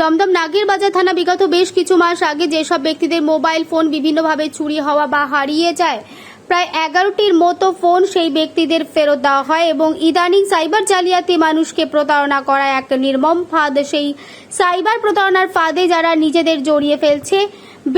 দমদম নাগের বাজার থানা বিগত বেশ কিছু মাস আগে যেসব ব্যক্তিদের মোবাইল ফোন বিভিন্নভাবে চুরি হওয়া বা হারিয়ে যায়, প্রায় এগারোটির মতো ফোন সেই ব্যক্তিদের ফেরত দেওয়া হয় এবং ইদানিং সাইবার জালিয়াতি মানুষকে প্রতারণা করা এক নির্মম ফাঁদ। সেই সাইবার প্রতারণার ফাঁদে যারা নিজেদের জড়িয়ে ফেলছে,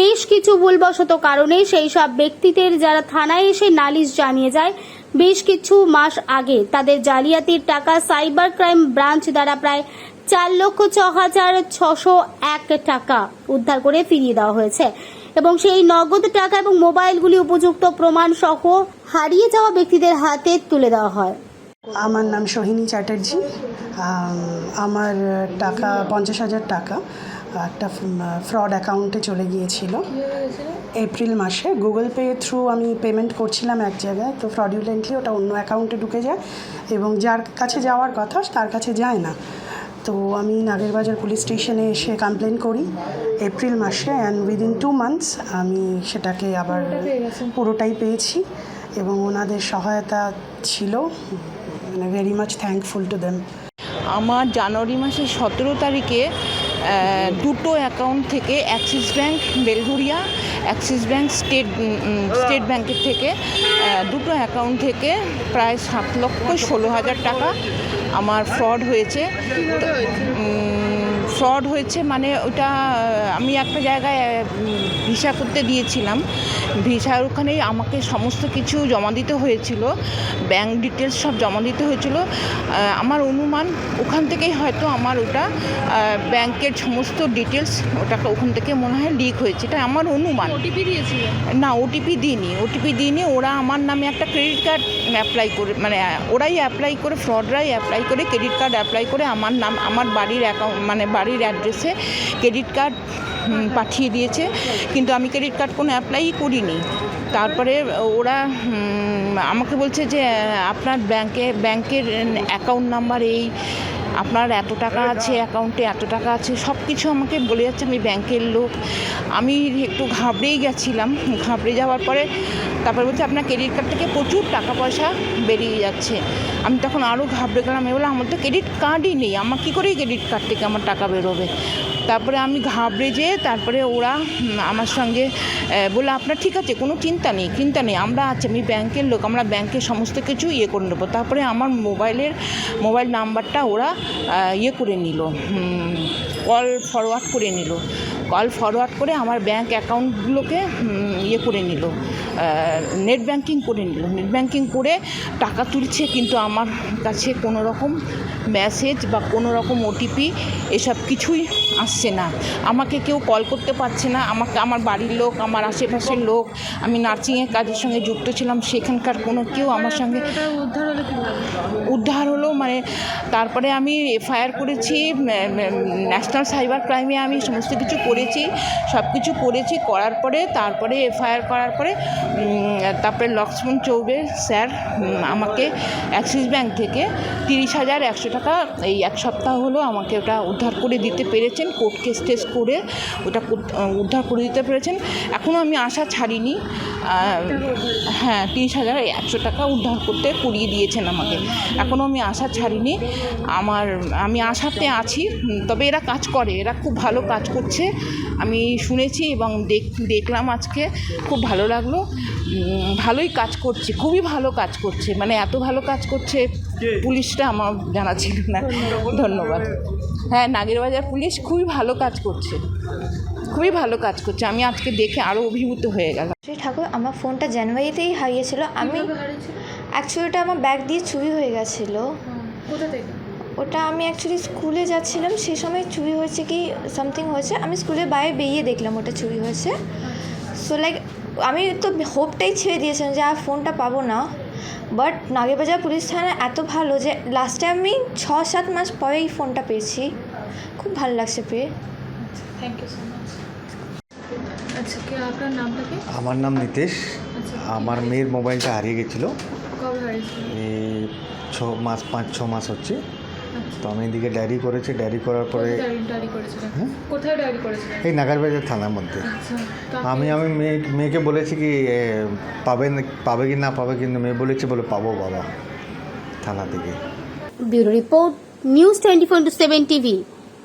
বেশ কিছু ভুলবশত কারণে সেই সব ব্যক্তিদের যারা থানায় এসে নালিশ জানিয়ে যায় বেশ কিছু মাস আগে তাদের জালিয়াতির টাকা সাইবার ক্রাইম ব্রাঞ্চ দ্বারা প্রায় চার লক্ষ ছ হাজার ছশো এক টাকা উদ্ধার করে ফিরিয়ে দেওয়া হয়েছে। এবং সেই নগদ টাকা এবং মোবাইলগুলি উপযুক্ত প্রমাণ সহ হারিয়ে যাওয়া ব্যক্তিদের হাতে তুলে দেওয়া হয়। আমার নাম সোহিনী চ্যাটার্জি। আমার টাকা পঞ্চাশ হাজার টাকা। একটা ফ্রড অ্যাকাউন্টে চলে গিয়েছিল। এপ্রিল মাসে। গুগল পে থ্রু আমি পেমেন্ট করছিলাম এক জায়গায়। তো ফ্রডুলেন্টলি ওটা অন্য অ্যাকাউন্টে ঢুকে যায়। এবং যার কাছে যাওয়ার কথা, তার কাছে যায় না। তো আমি নাগেরবাজার পুলিশ স্টেশনে এসে কমপ্লেন করি এপ্রিল মাসে। অ্যান্ড উইদিন টু মান্থস আমি সেটাকে আবার পুরোটাই পেয়েছি। এবং ওনাদের সহায়তা ছিল। মানে very much thankful to them আমার জানুয়ারি মাসের সতেরো তারিখে দুটো অ্যাকাউন্ট থেকে Axis bank Belgharia Axis bank state state ব্যাঙ্কের থেকে দুটো অ্যাকাউন্ট থেকে প্রায় সাত লক্ষ ষোলো হাজার টাকা আমার ফ্রড হয়েছে। ফ্রড হয়েছে মানে ওটা আমি একটা জায়গায় ভিসা করতে দিয়েছিলাম। ভিসার ওখানে আমাকে সমস্ত কিছু জমা দিতে হয়েছিল। ব্যাংক ডিটেলস সব জমা দিতে হয়েছিল। আমার অনুমান ওখান থেকেই হয়তো আমার ওটা ব্যাংকের সমস্ত ডিটেলস ওটাকে ওখান থেকে মনে হয় লিক হয়েছে। এটা আমার অনুমান। ওটিপি দিয়েছিলেন না ওটিপি দিইনি। ওটিপি দিইনি ওরা আমার নামে একটা ক্রেডিট কার্ড অ্যাপ্লাই করে মানে ওরাই অ্যাপ্লাই করে ফ্রডরাই অ্যাপ্লাই করে ক্রেডিট কার্ড অ্যাপ্লাই করে আমার নাম আমার বাড়ির অ্যাকাউন্ট মানে বাড়ির অ্যাড্রেসে ক্রেডিট কার্ড পাঠিয়ে দিয়েছে। কিন্তু আমি ক্রেডিট কার্ড কোনো অ্যাপ্লাই করিনি। তারপরে ওরা আমাকে বলছে যে, আপনার ব্যাংকে, ব্যাংকের অ্যাকাউন্ট নাম্বার এই আপনার এত টাকা আছে অ্যাকাউন্টে এত টাকা আছে সব কিছু আমাকে বলে যাচ্ছে, আমি ব্যাংকের লোক। আমি একটু ঘাবড়েই গেছিলাম। ঘাবড়ে যাওয়ার পরে তারপরে বলছে, আপনার ক্রেডিট কার্ড থেকে প্রচুর টাকা পয়সা বেরিয়ে যাচ্ছে। আমি তখন আরও ঘাবড়ে গেলাম এ বলে আমার তো ক্রেডিট কার্ডই নেই, আমার কী করেই ক্রেডিট কার্ড থেকে আমার টাকা বেরোবে? তারপরে আমি ঘাবড়ে যেয়ে, তারপরে ওরা আমার সঙ্গে বলল, আপনার ঠিক আছে, কোনো চিন্তা নেই চিন্তা নেই। আমরা আছি, আমি ব্যাংকের লোক, আমরা ব্যাংকের সমস্ত কিছু ইয়ে করে নেব। তারপরে আমার মোবাইলের, মোবাইল নাম্বারটা ওরা ইয়ে করে নিল কল ফরওয়ার্ড করে নিল। কল ফরওয়ার্ড করে আমার ব্যাঙ্ক অ্যাকাউন্টগুলোকে ইয়ে করে নিল। নেট ব্যাংকিং করে নিল। নেট ব্যাংকিং করে টাকা তুলছে, কিন্তু আমার কাছে কোনো রকম মেসেজ বা কোনো রকম ওটিপি এসব কিছুই আসছে না। আমাকে কেউ কল করতে পারছে না। আমাকে আমার বাড়ির লোক, আমার আশেপাশের লোক, আমি নার্সিংয়ের কাজের সঙ্গে যুক্ত ছিলাম। সেখানকার কোনো কেউ আমার সঙ্গে উদ্ধার হলো মানে তারপরে আমি এফআইআর করেছি ন্যাশনাল সাইবার ক্রাইমে আমি সমস্ত কিছু করেছি সব কিছু করেছি, করার পরে, তারপরে এফআইআর করার পরে তারপরে লক্ষ্মণ চৌবে স্যার আমাকে অ্যাক্সিস ব্যাংক থেকে তিরিশ হাজার একশো টাকা এই এক সপ্তাহ হলো আমাকে ওটা উদ্ধার করে দিতে পেরেছেন, কোর্ট কেস টেস করে ওটা উদ্ধার করে দিতে পেরেছেন। এখনও আমি আশা ছাড়িনি হ্যাঁ তিরিশ হাজার একশো টাকা উদ্ধার করতে করিয়ে দিয়েছেন আমাকে। এখনও আমি আশা ছাড়িনি, আমার, আমি আশাতে আছি তবে এরা কাজ করে, এরা খুব ভালো কাজ করছে। আমি শুনেছি এবং দেখ দেখলাম আজকে খুব ভালো লাগল। ভালোই কাজ করছে খুবই ভালো কাজ করছে মানে এত ভালো কাজ করছে পুলিশটা আমার জানা ছিল না। ধন্যবাদ। হ্যাঁ নাগেরবাজার পুলিশ খুবই ভালো কাজ করছে। খুবই ভালো কাজ করছে। আমি আজকে দেখে আরও অভিভূত হয়ে গেলাম। শ্রী ঠাকুর আমার ফোনটা জানুয়ারিতেই হারিয়েছিল। আমি? অ্যাকচুয়ালি আমার ব্যাগ দিয়ে চুরি হয়ে গেছিল। কোথা থেকে? ওটা আমি অ্যাকচুয়ালি স্কুলে যাচ্ছিলাম সেই সময় চুরি হয়েছে কি সামথিং হয়েছে আমি স্কুলের বাইরে বেরিয়ে দেখলাম ওটা চুরি হয়েছে। সো লাইক আমি তো হোপটাই ছেড়ে দিয়েছিলাম যে আর ফোনটা পাবো না। বাট নাগেবাজার পুলিশ থানা এত ভালো যে লাস্টে আমি ছ সাত মাস পরেই ফোনটা পেয়েছি। খুব ভালো লাগছে পেয়ে। থ্যাংক ইউ সো মাচ আচ্ছা কি আপনার নামটা কি? আমার নাম নিতেশ। আচ্ছা আমার মেয়ের মোবাইলটা হারিয়ে গেছিল। কবে হারিয়েছিল? ছ মাস পাঁচ ছ মাস হচ্ছে। তো আমি এদিকে ডায়েরি করেছি ডায়েরি করার পরে কোথায় ডায়েরি ডায়েরি করেছিলেন হ্যাঁ? এই নাগারবাজার থানার মধ্যে। আচ্ছা আমি আমি মেয়ে মেয়েকে বলেছি কি পাবে না পাবে কি না পাবে কিন্তু মেয়ে বলেছে বলে পাবো বাবা থানা থেকে। Bureau report news twenty four seven TV.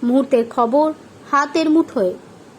মুহূর্তের খবর হাতের মুঠোয়।